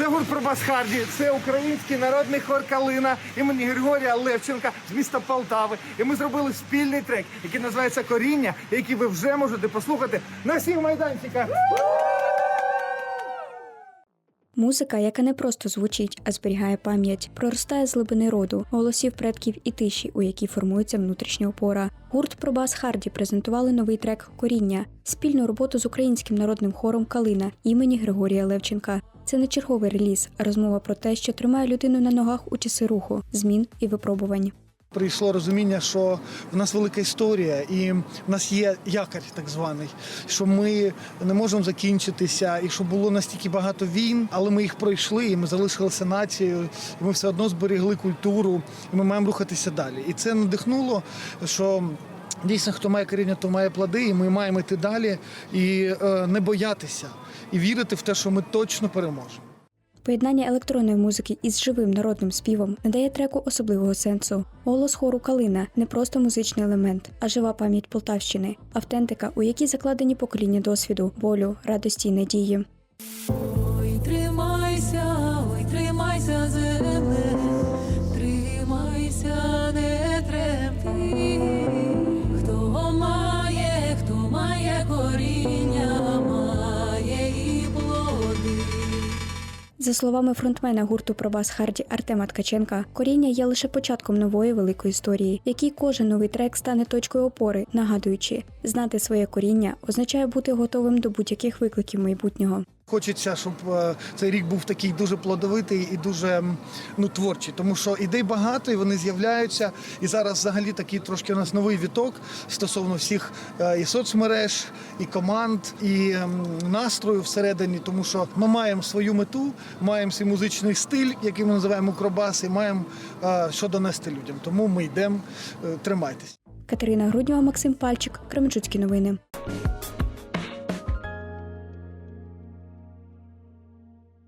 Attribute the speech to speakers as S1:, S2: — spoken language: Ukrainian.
S1: Це гурт про Басхарді, це український народний хор Калина імені Григорія Левченка з міста Полтави. І ми зробили спільний трек, який називається Коріння, який ви вже можете послухати на всіх майданчиках.
S2: Музика, яка не просто звучить, а зберігає пам'ять, проростає з глибини роду, голосів предків і тиші, у якій формується внутрішня опора. Гурт Пробас Харді презентували новий трек Коріння, спільну роботу з українським народним хором Калина імені Григорія Левченка. Це не черговий реліз, а розмова про те, що тримає людину на ногах у часи руху, змін і випробувань.
S3: Прийшло розуміння, що в нас велика історія, і в нас є якорь, так званий, що ми не можемо закінчитися, і що було настільки багато війн, але ми їх пройшли, і ми залишилися нацією, і ми все одно зберегли культуру, і ми маємо рухатися далі. І це надихнуло, що. Дійсно, хто має коріння, то має плоди, і ми маємо йти далі і е, не боятися, і вірити в те, що ми точно переможемо.
S2: Поєднання електронної музики із живим народним співом надає треку особливого сенсу. Голос хору Калина не просто музичний елемент, а жива пам'ять Полтавщини, автентика, у якій закладені покоління досвіду, болю, радості й надії.
S4: Ой, тримайся, ой, тримайся, земле, тримайся,
S2: За словами фронтмена гурту Пробас Харді Артема Ткаченка, коріння є лише початком нової великої історії, в якій кожен новий трек стане точкою опори, нагадуючи, знати своє коріння означає бути готовим до будь-яких викликів майбутнього.
S3: Хочеться, щоб е, цей рік був такий дуже плодовитий і дуже ну, творчий, тому що ідей багато і вони з'являються. І зараз взагалі такий трошки у нас новий віток стосовно всіх е, і соцмереж, і команд, і настрою всередині, тому що ми маємо свою мету, маємо свій музичний стиль, який ми називаємо кробас, і маємо е, що донести людям. Тому ми йдемо, тримайтесь.
S2: Катерина Груднєва, Максим Пальчик, Кременчуцькі новини.